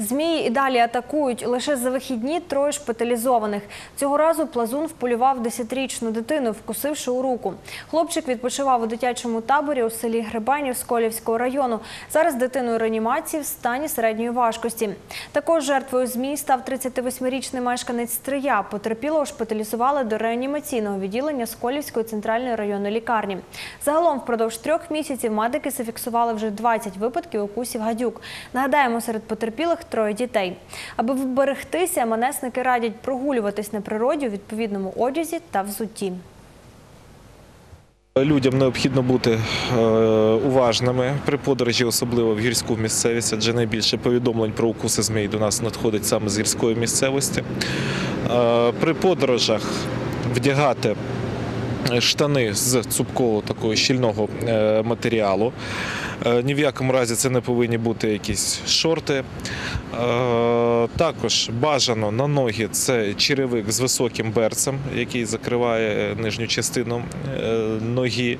Змії і далі атакують. Лише за вихідні троє шпиталізованих. Цього разу плазун вполював 10-річну дитину, вкусивши у руку. Хлопчик відпочивав у дитячому таборі у селі Грибанів Сколівського району. Зараз дитиною реанімації в стані середньої важкості. Також жертвою змій став 38-річний мешканець Стрия. Потерпілого шпиталізували до реанімаційного відділення Сколівської центральної районної лікарні. Загалом впродовж трьох місяців медики зафіксували вже 20 випадків укусів гадюк. Нагадаємо, серед потерпілих троє дітей. Аби вберегтися, манесники радять прогулюватись на природі у відповідному одязі та взутті. Людям необхідно бути е, уважними при подорожі, особливо в гірську місцевість, адже найбільше повідомлень про укуси змій до нас надходить саме з гірської місцевості. Е, При подорожах вдягати штани з цупкого такого щільного е, матеріалу. Е, Ні в якому разі це не повинні бути якісь шорти. Е, Також бажано на ноги це черевик з високим берцем, який закриває нижню частину ноги.